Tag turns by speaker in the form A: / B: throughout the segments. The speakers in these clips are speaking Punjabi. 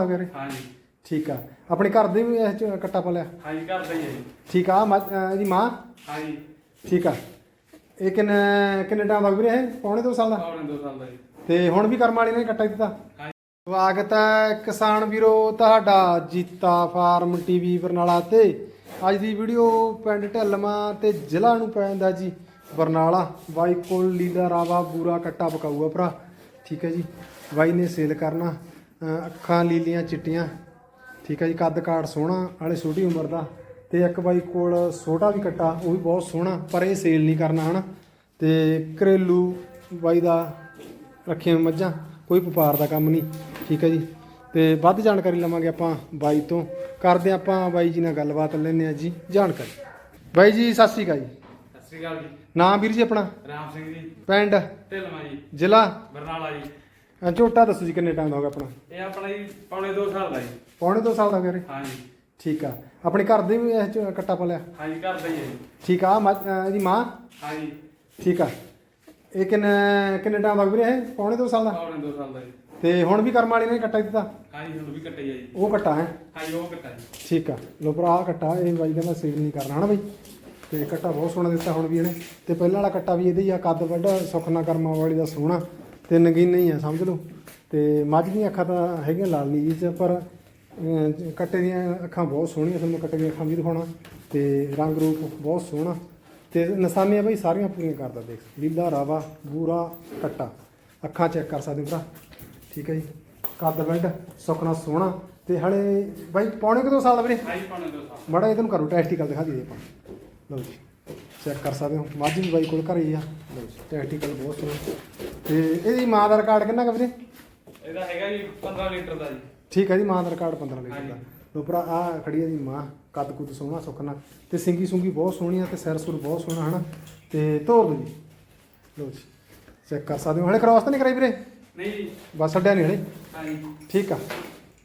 A: ਤਾਂ ਵੀਰੇ
B: ਹਾਂਜੀ।
A: ਠੀਕ ਆ। ਆਪਣੇ ਘਰ ਦੇ ਵੀ ਇਹ ਚ ਕੱਟਾ ਪਾਲਿਆ
B: ਹਾਂਜੀ ਘਰ ਦਾ ਹੀ ਹੈ ਜੀ।
A: ਠੀਕ ਆ ਅਹ ਇਹਦੀ ਮਾਂ?
B: ਹਾਂਜੀ।
A: ਠੀਕ ਆ। ਇਹ ਕਿੰਨੇ ਕਿੰਨੇ ਟਾਈਮ ਦਾ ਵੀਰੇ ਇਹ? ਪੌਣੇ ਦੋ ਸਾਲ ਦਾ?
B: ਪੌਣੇ ਦੋ ਸਾਲ ਦਾ ਜੀ।
A: ਤੇ ਹੁਣ ਵੀ ਕਰਮ ਵਾਲੀ ਨੇ ਕੱਟਾ ਦਿੱਤਾ?
B: ਹਾਂਜੀ।
A: ਸਵਾਗਤ ਹੈ ਕਿਸਾਨ ਵੀਰੋ ਤੁਹਾਡਾ ਜੀਤਾ ਫਾਰਮ ਟੀਵੀ ਬਰਨਾਲਾ ਤੇ। ਅੱਜ ਦੀ ਵੀਡੀਓ ਪਿੰਡ ਢੱਲਮਾ ਤੇ ਜ਼ਿਲ੍ਹਾ ਨੂੰ ਪੈਂਦਾ ਜੀ ਬਰਨਾਲਾ। ਬਾਈ ਕੋਲ ਲੀਲਾ ਰਾਵਾ ਬੂਰਾ ਕੱਟਾ ਪਕਾਊਗਾ ਭਰਾ। ਠੀਕ ਹੈ ਜੀ। ਬਾਈ ਨੇ ਸੇਲ ਕਰਨਾ। ਅੱਖਾਂ ਲੀਲੀਆਂ ਚਿੱਟੀਆਂ। ਠੀਕ ਹੈ ਜੀ ਕੱਦ ਕਾਠ ਸੋਹਣਾ ਨਾਲੇ ਛੋਟੀ ਉਮਰ ਦਾ। ਤੇ ਇੱਕ ਬਾਈ ਕੋਲ ਛੋਟਾ ਵੀ ਕੱਟਾ ਉਹ ਵੀ ਬਹੁਤ ਸੋਹਣਾ ਪਰ ਇਹ ਸੇਲ ਨਹੀਂ ਕਰਨਾ ਹਨਾ। ਤੇ ਘਰੇਲੂ ਬਾਈ ਦਾ ਰੱਖੀਆਂ ਮੱਝਾਂ ਕੋਈ ਵਪਾਰ ਦਾ ਕੰਮ ਨਹੀਂ। ਠੀਕ ਹੈ ਜੀ ਤੇ ਵੱਧ ਜਾਣਕਾਰੀ ਲਵਾਂਗੇ ਆਪਾਂ ਬਾਈ ਤੋਂ। ਕਰਦੇ ਆਪਾਂ ਬਾਈ ਜੀ ਨਾਲ ਗੱਲਬਾਤ ਲੈਂਦੇ ਆ ਜੀ ਜਾਣਕਾਰੀ। ਬਾਈ ਜੀ ਸਤਿ ਸ਼੍ਰੀ ਅਕਾਲ ਜੀ।
B: ਸਤਿ ਸ੍ਰੀ ਅਕਾਲ ਜੀ।
A: ਨਾਮ ਵੀਰ ਜੀ ਆਪਣਾ?
B: ਰਾਮ ਸਿੰਘ ਜੀ।
A: ਪਿੰਡ?
B: ਢਿਲਮਾ ਜੀ।
A: ਜ਼ਿਲ੍ਹਾ?
B: ਬਰਨਾਲਾ ਜੀ।
A: ਅਹ ਝੋਟਾ ਦੱਸੋ ਜੀ ਕਿੰਨੇ ਟਾਈਮ ਦਾ ਹੋ ਗਿਆ ਆਪਣਾ?
B: ਇਹ ਆਪਣਾ ਜੀ ਪੌਣੇ ਦੋ ਸਾਲ ਦਾ ਜੀ।
A: ਪੌਣੇ ਦੋ ਸਾਲ ਦਾ ਹੋ ਗਿਆ ਵੀਰੇ
B: ਹਾਂਜੀ
A: ਠੀਕ ਆ। ਆਪਣੇ ਘਰ ਦੇ ਵੀ ਇਹ 'ਚ ਕੱਟਾ ਪਾਲਿਆ
B: ਹਾਂਜੀ ਘਰ ਦਾ ਹੀ ਹੈ ਜੀ।
A: ਠੀਕ ਆ ਮੱਝ- ਅਹ ਇਹਦੀ ਮਾਂ?
B: ਹਾਂਜੀ
A: ਠੀਕ ਆ। ਇਹ ਕਿੰਨੇ ਕਿੰਨੇ ਟਾਈਮ ਦਾ ਹੋ ਗਿਆ ਵੀਰੇ ਇਹ? ਪੌਣੇ ਦੋ ਸਾਲ ਦਾ?
B: ਪੌਣੇ ਦੋ ਸਾਲ ਦਾ ਜੀ।
A: ਤੇ ਹੁਣ ਵੀ ਕਰਮ ਵਾਲੀ ਨੇ ਕੱਟਾ ਦਿੱਤਾ?
B: ਹਾਂਜੀ ਹੁਣ ਵੀ ਕੱਟਿਆ ਜੀ।
A: ਉਹ ਕੱਟਾ ਹੈ?
B: ਹਾਂਜੀ ਉਹ ਕੱਟਾ ਜੀ।
A: ਠੀਕ ਆ। ਲੋ ਭਰਾ ਆਹ ਕੱਟਾ ਇਹ ਬਾਈ ਕਹਿੰਦਾ ਸੇਲ ਨਹੀਂ ਕਰਨਾ ਹਨਾ ਬਾਈ। ਤੇ ਕੱਟਾ ਬਹੁਤ ਸੋਹਣਾ ਦਿੱਤਾ ਹੁਣ ਵੀ ਇਹਨੇ। ਤੇ ਪਹਿਲਾਂ ਵਾਲਾ ਕੱਟਾ ਵੀ ਇਹਦੇ ਹੀ ਆ ਕੱਦ ਵੱਡਾ ਸੁਖਨਾ ਕਰਮਾ ਵਾਲੀ ਦਾ ਸੋਹਣਾ। ਤੇ ਨਗੀਨ ਨਹੀਂ ਆ ਸਮਝ ਲਓ। ਤੇ ਮੱਝ ਦੀਆਂ ਅੱਖਾਂ ਤਾਂ ਹੈਗੀਆਂ ਲਾਲ ਨੀਲੀ ਚ ਪਰ ਅਹ, ਕੱਟੇ ਦੀਆਂ ਅੱਖਾਂ ਬਹੁਤ ਸੋਹਣੀਆਂ ਤੁਹਾਨੂੰ ਕੱਟੇ ਦੀਆਂ ਅੱਖਾਂ ਵੀ ਦਿਖਾਉਣਾ ਤੇ ਰੰਗ ਰੂਪ ਬਹੁਤ ਸੋਹਣਾ। ਤੇ ਨਿਸ਼ਾਨੀਆਂ ਬਾਈ ਸਾਰੀਆਂ ਪੂਰੀਆਂ ਕਰਦਾ ਦੇਖ। ਲੀਲਾ ਰਾਵਾ ਬੂਰਾ ਕੱਟਾ ਅੱਖਾਂ ਚੈੱਕ ਕਰ ਸਕਦੇ ਹੋ ਭਰਾ। ਠੀਕ ਹੈ ਜੀ। ਕੱਦ ਵੱਡ ਸੁਖਨਾ ਸੋਹਣਾ। ਤੇ ਹਲੇ ਬਾਈ ਪੌਣੇ ਕੁ ਦੋ ਸਾਲ ਦਾ ਵੀਰੇ?
B: ਹਾਂਜੀ ਪੌਣੇ ਦੋ ਸਾਲ।
A: ਮਾੜਾ ਇਹਨੂੰ ਕਰੋ ਟੈਸਟੀਕਲ ਦਿਖਾ ਦਈਏ ਆਪਾਂ। ਲਓ ਜੀ। ਚੈੱਕ ਕਰ ਸਕਦੇ ਹੋ। ਮੱਝ ਵੀ ਬਾਈ ਕੋਲ ਘਰੇ ਹੀ ਆ। ਲਓ ਜੀ। ਟੈਸਟੀਕਲ ਬਹੁਤ ਸੋਹਣਾ। ਤੇ ਇਹਦੀ ਮਾਂ ਦਾ ਰਿਕਾਰਡ ਕਿੰਨਾ ਕੁ ਵੀਰੇ?
B: ਇਹਦਾ ਹੈਗਾ ਜੀ 15 ਲੀਟਰ ਦਾ ਜੀ।
A: ਠੀਕ ਹੈ ਜੀ ਮਾਂ ਦਾ ਰਿਕਾਰਡ 15 ਲੀਟਰ ਦਾ। ਲੋ ਭਰਾ ਆ ਖੜੀ ਹੈ ਦੀ ਮਾਂ ਕੱਦ ਕੁੱਦ ਸੋਹਣਾ ਸੁੱਕਣਾ ਤੇ ਸਿੰਗੀ ਸੁੰਗੀ ਬਹੁਤ ਸੋਹਣੀ ਆ ਤੇ ਸਿਰ ਸੁਰ ਬਹੁਤ ਸੋਹਣਾ ਹਨਾ? ਤੇ ਤੋਰ ਦੋ ਜੀ। ਲਓ ਜੀ ਚੈੱਕ ਕਰ ਸਕਦੇ ਹੋ। ਹਲੇ ਕ੍ਰਾਸ ਤਾਂ ਨਹੀਂ ਕਰਾਈ ਵੀਰੇ?
B: ਨਹੀਂ ਜੀ।
A: ਬਸ ਛੱਡਿਆ ਨਹੀਂ ਹਲੇ?
B: ਹਾਂਜੀ।
A: ਠੀਕ ਆ।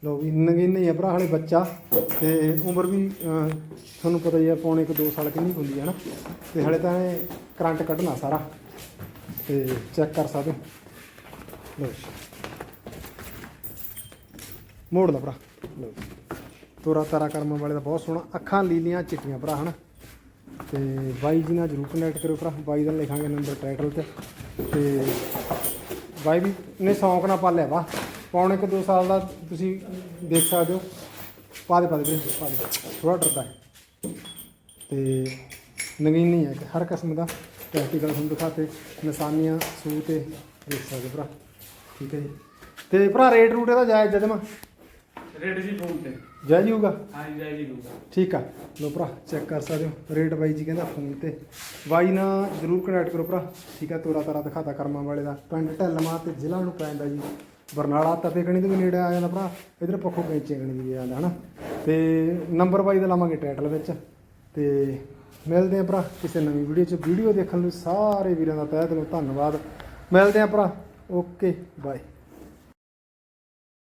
A: ਲੋ ਵੀ ਨਗੀਨ ਹੀ ਆ ਭਰਾ ਹਲੇ ਬੱਚਾ। ਤੇ ਉਮਰ ਵੀ ਤੁਹਾਨੂੰ ਪਤਾ ਹੀ ਆ ਪੌਣੇ ਕੁ 2 ਸਾਲ ਕਿੰਨੀ ਹੁੰਦੀ ਹੈ ਨਾ ਤੇ ਹਲੇ ਤਾਂ ਇਹ ਕਰੰਟ ਕੱਢਣਾ ਸਾਰਾ। ਤੇ ਚੈੱਕ ਕਰ ਸਕਦੇ ਹੋ। ਲੋ ਜੀ। ਮੋੜ ਲਾ ਭਰਾ। ਲਓ ਜੀ। ਤੋਰਾ ਤਾਰਾ ਕਰਮ ਵਾਲੇ ਦਾ ਬਹੁਤ ਸੋਹਣਾ। ਅੱਖਾਂ ਲੀਲੀਆਂ ਚਿੱਟੀਆਂ ਭਰਾ ਹਨਾ? ਤੇ ਬਾਈ ਜੀ ਨਾਲ ਜਰੂਰ ਕਨੈਕਟ ਕਰਿਓ ਭਰਾ। ਬਾਈ ਦਾ ਲਿਖਾਂਗੇ ਨੰਬਰ ਟਾਈਟਲ ਤੇ। ਤੇ ਬਾਈ ਵੀ ਨੇ ਸ਼ੌਂਕ ਨਾਲ ਪਾਲਿਆ ਵਾ। ਪੌਣੇ ਕੁ ਦੋ ਸਾਲ ਦਾ ਤੁਸੀਂ ਦੇਖ ਸਕਦੇ ਹੋ। ਪਾ ਦੇ ਪਾ ਦੇ ਵੀਰੇ, ਪਾ ਦੇ। ਥੋੜਾ ਡਰਦਾ ਹੈ। ਤੇ ਨਗੀਨ ਨਹੀਂ ਹੈ ਹਰ ਕਿਸਮ ਦਾ। ਪ੍ਰੈਕਟੀਕਲ ਤੁਹਾਨੂੰ ਦਿਖਾਤੇ ਨਿਸ਼ਾਨੀਆਂ ਸੂ ਤੇ ਦੇਖ ਸਕਦੇ ਭਰਾ। ਠੀਕ ਹੈ ਜੀ। ਤੇ ਭਰਾ ਰੇਟ ਰੂਟ ਇਹਦਾ ਜਾਇਜ਼ ਜਦਮ
B: ਰੇਟ ਜੀ ਫੋਨ ਤੇ।
A: ਜਾਇਜ਼ ਹੀ ਹੋਊਗਾ?
B: ਹਾਂਜੀ ਜਾਈ ਜੀ ਦੂਗਾ
A: ਠੀਕ ਆ। ਲੋ ਭਰਾ ਚੈੱਕ ਕਰ ਸਕਦੇ ਹੋ। ਰੇਟ ਬਾਈ ਜੀ ਕਹਿੰਦਾ ਫੋਨ ਤੇ। ਬਾਈ ਨਾਲ ਜਰੂਰ ਕਨੈਕਟ ਕਰੋ ਭਰਾ। ਠੀਕ ਆ ਤੋਰਾ ਤਾਰਾ ਦਿਖਾਤਾ ਕਰਮਾਂ ਵਾਲੇ ਦਾ। ਪਿੰਡ ਢੱਲਮਾ ਤੇ ਜ਼ਿਲ੍ਹਾ ਨੂੰ ਪੈਂਦਾ ਜੀ। ਬਰਨਾਲਾ ਤਪੇ ਗਣੀ ਦੇ ਵੀ ਨੇੜੇ ਆ ਜਾਂਦਾ ਭਰਾ। ਇਧਰ ਪੱਖੋ ਕੈਂਚੇ ਗਣੀ ਆ ਜਾਂਦਾ ਹਨਾ? ਤੇ ਨੰਬਰ ਬਾਈ ਦਾ ਲਾਵਾਂਗੇ ਟਾਈਟਲ ਵਿੱਚ। ਤੇ ਮਿਲਦੇ ਆ ਭਰਾ ਕਿਸੇ ਨਵੀਂ ਵੀਡੀਓ 'ਚ। ਵੀਡੀਓ ਦੇਖਣ ਲਈ ਸਾਰੇ ਵੀਰਾਂ ਦਾ ਤਹਿ ਦਿਲੋਂ ਧੰਨਵਾਦ। ਮਿਲਦੇ ਆ ਭਰਾ। Okay bye